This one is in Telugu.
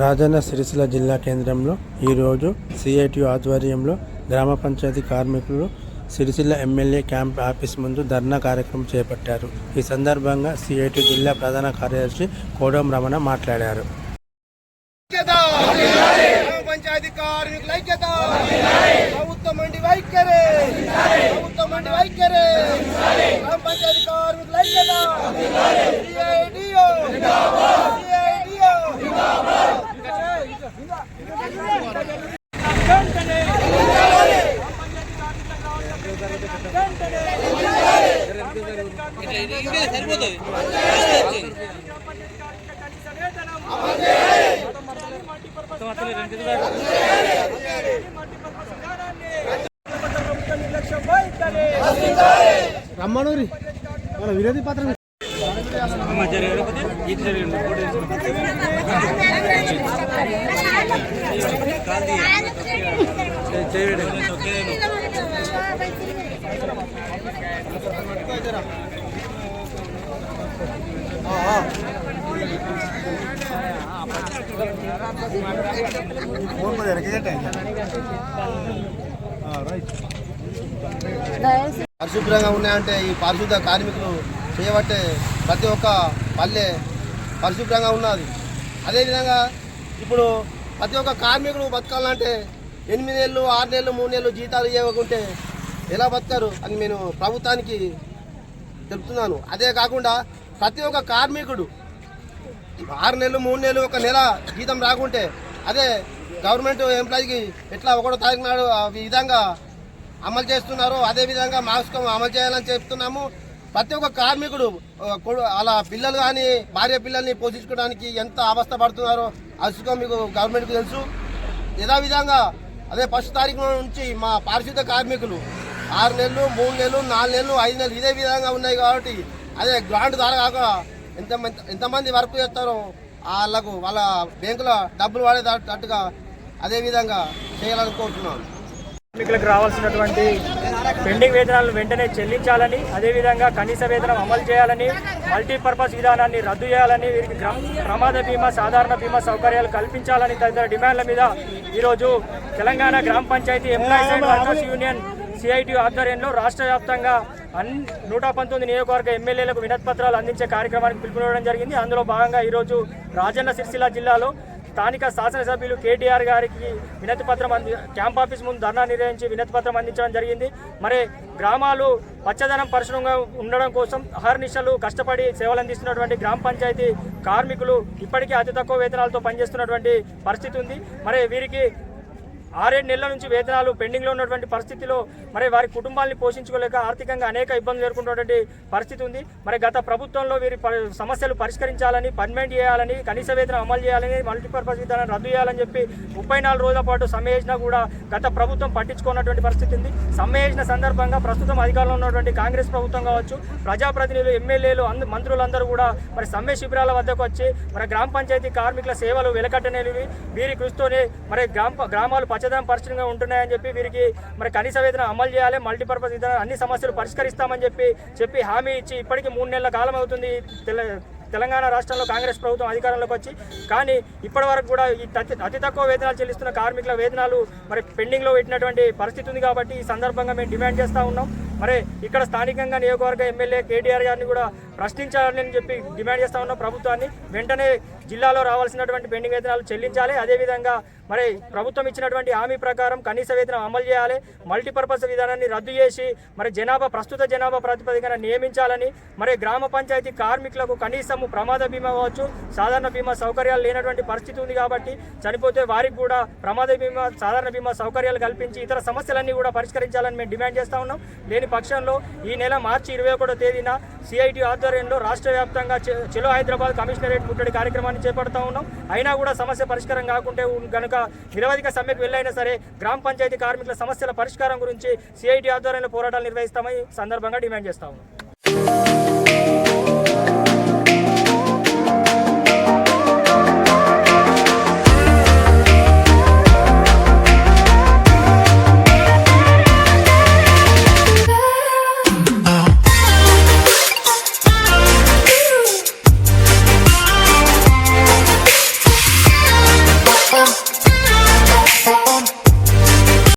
రాజన్న సిరిసిల్ల జిల్లా కేంద్రంలో ఈరోజు సిఐటి ఆధ్వర్యంలో గ్రామ పంచాయతీ కార్మికులు సిరిసిల్ల ఎమ్మెల్యే క్యాంప్ ఆఫీస్ ముందు ధర్నా కార్యక్రమం చేపట్టారు. ఈ సందర్భంగా సిఐటి జిల్లా ప్రధాన కార్యదర్శి కోడం రమణ మాట్లాడారు. పంచాయతీ కార్మికుల ఐక్యత! ప్రభుత్వం ప్రభుత్వం మండి వైఖరి గ్రామ పంచాయతీ కార్మికుల ఐక్యత CIDO. CIDO. రమ్మనూరి. మన విరోధి పత్రం పరిశుభ్రంగా ఉన్నాయంటే ఈ పారిశుద్ధ కార్మికులు చేయబట్టే ప్రతి ఒక్క పల్లె పరిశుభ్రంగా ఉన్నది. అదేవిధంగా ఇప్పుడు ప్రతి ఒక్క కార్మికుడు బతకాలంటే ఎనిమిది నెలలు ఆరు నెలలు మూడు నెలలు జీతాలు ఇవ్వకుంటే ఎలా బతకారు అని నేను ప్రభుత్వానికి చెప్తున్నాను. అదే కాకుండా ప్రతి ఒక్క కార్మికుడు ఆరు నెలలు మూడు నెలలు ఒక నెల జీతం రాకుంటే అదే గవర్నమెంట్ ఎంప్లాయీకి ఎట్లా ఒకటో తారీఖు నాడు విధంగా అమలు చేస్తున్నారో అదే విధంగా మాస్కం అమలు చేయాలని చెప్తున్నాము. ప్రతి ఒక్క కార్మికుడు అలా పిల్లలు కానీ భార్య పిల్లల్ని పోషించుకోవడానికి ఎంత అవస్థ పడుతున్నారో అసుకం మీకు గవర్నమెంట్కి తెలుసు. యథావిధంగా అదే ఫస్ట్ తారీఖు నుంచి మా పారిశుద్ధ కార్మికులు ఆరు నెలలు మూడు నెలలు నాలుగు నెలలు ఐదు నెలలు ఇదే విధంగా ఉన్నాయి కాబట్టి అదే గ్రాంట్ ద్వారా కాక ఎంత ఎంతమంది వర్క్ చేస్తారో వాళ్ళకు వాళ్ళ బ్యాంకులో డబ్బులు వాడేటట్టుగా అదే విధంగా చేయాలని కోరుతున్నాను. కార్మికులకు రావాల్సినటువంటి పెండింగ్ వేతనాలను వెంటనే చెల్లించాలని అదేవిధంగా కనీస వేతనం అమలు చేయాలని మల్టీపర్పస్ విధానాన్ని రద్దు చేయాలని వీరికి ప్రమాద బీమా సాధారణ బీమా సౌకర్యాలు కల్పించాలని తదితర డిమాండ్ల మీద ఈరోజు తెలంగాణ గ్రామ panchayat employees and workers union CIT ఆధ్వర్యంలో రాష్ట్ర వ్యాప్తంగా అన్ని నూట పంతొమ్మిది నియోజకవర్గ ఎమ్మెల్యేలకు వినతిపత్రాలు అందించే కార్యక్రమానికి పిలుపునివ్వడం జరిగింది. అందులో భాగంగా ఈరోజు రాజన్న సిరిసిల్ల జిల్లాలో స్థానిక శాసనసభ్యులు కేటీఆర్ గారికి వినతి పత్రం అంది క్యాంప్ ఆఫీస్ ముందు ధర్నా నిర్వహించి వినతి పత్రం అందించడం జరిగింది. మరి గ్రామాలు పచ్చదనం పరిశ్రమంగా ఉండడం కోసం అహర్నిశలు కష్టపడి సేవలు అందిస్తున్నటువంటి గ్రామ పంచాయతీ కార్మికులు ఇప్పటికీ అతి తక్కువ వేతనాలతో పనిచేస్తున్నటువంటి పరిస్థితి ఉంది. మరి వీరికి ఆరేడు నెలల నుంచి వేతనాలు పెండింగ్లో ఉన్నటువంటి పరిస్థితిలో మరి వారి కుటుంబాన్ని పోషించుకోలేక ఆర్థికంగా అనేక ఇబ్బందులు ఎదుర్కొన్నటువంటి పరిస్థితి ఉంది. మరి గత ప్రభుత్వంలో వీరి ప- సమస్యలు పరిష్కరించాలని పర్మనెంట్ చేయాలని కనీస వేతనం అమలు చేయాలని మల్టీపర్పస్ విధానాన్ని రద్దు చేయాలని చెప్పి ముప్పై నాలుగు రోజుల పాటు సమ్మె చేసినా కూడా గత ప్రభుత్వం పట్టించుకున్నటువంటి పరిస్థితి ఉంది. సమ్మె చేసిన సందర్భంగా ప్రస్తుతం అధికారంలో ఉన్నటువంటి కాంగ్రెస్ ప్రభుత్వం కావచ్చు ప్రజాప్రతినిధులు ఎమ్మెల్యేలు అంద మంత్రులందరూ కూడా మరి సమ్మె శిబిరాల వద్దకు వచ్చి మరి గ్రామ పంచాయతీ కార్మికుల సేవలు వెలకట్టనేవి వీరి కృషితోనే మరి గ్రామ గ్రామాలు పచ్చదనం పరిశుభ్రంగా ఉంటున్నాయని చెప్పి వీరికి మరి కనీస వేతనం అమలు చేయాలి మల్టీపర్పస్ విధానం అన్ని సమస్యలు పరిష్కరిస్తామని చెప్పి చెప్పి హామీ ఇచ్చి ఇప్పటికీ మూడు నెలల కాలం అవుతుంది. తెల తెలంగాణ రాష్ట్రంలో కాంగ్రెస్ ప్రభుత్వం అధికారంలోకి వచ్చి కానీ ఇప్పటి వరకు కూడా ఈ అతి తక్కువ వేతనాలు చెల్లిస్తున్న కార్మికుల వేతనాలు మరి పెండింగ్లో పెట్టినటువంటి పరిస్థితి ఉంది కాబట్టి ఈ సందర్భంగా మేము డిమాండ్ చేస్తూ ఉన్నాం. మరి ఇక్కడ స్థానికంగా నియోజకవర్గ ఎమ్మెల్యే కేటీఆర్ గారిని కూడా ప్రశ్నించాలని చెప్పి డిమాండ్ చేస్తా ఉన్నాం ప్రభుత్వాన్ని వెంటనే జిల్లాలో రావాల్సినటువంటి పెండింగ్ వేతనాలు చెల్లించాలి. అదేవిధంగా మరి ప్రభుత్వం ఇచ్చినటువంటి హామీ ప్రకారం కనీస వేతనం అమలు చేయాలి. మల్టీపర్పస్ విధానాన్ని రద్దు చేసి మరి జనాభా ప్రస్తుత జనాభా ప్రాతిపదికన నియమించాలని మరి గ్రామ పంచాయతీ కార్మికులకు కనీసము ప్రమాద బీమా కావచ్చు సాధారణ బీమా సౌకర్యాలు లేనటువంటి పరిస్థితి ఉంది కాబట్టి చనిపోతే వారికి కూడా ప్రమాద బీమా సాధారణ బీమా సౌకర్యాలు కల్పించి ఇతర సమస్యలన్నీ కూడా పరిష్కరించాలని మేము డిమాండ్ చేస్తా ఉన్నాం. లేని పక్షంలో ఈ నెల మార్చి ఇరవై ఒకటో తేదీన సిఐటి ఆధ్వర్యంలో రాష్ట్ర వ్యాప్తంగా చెలో హైదరాబాద్ కమిషనరేట్ ముట్టడి కార్యక్రమాన్ని చేపడతా ఉన్నాం. అయినా కూడా సమస్య పరిష్కారం కాకుంటే గనుక నిరవధిక సమ్మెకు వెళ్ళైనా సరే గ్రామ పంచాయతీ కార్మికుల సమస్యల పరిష్కారం గురించి సిఐటి ఆధ్వర్యంలో పోరాటాలు నిర్వహిస్తామని సందర్భంగా డిమాండ్ చేస్తా ఉన్నాం.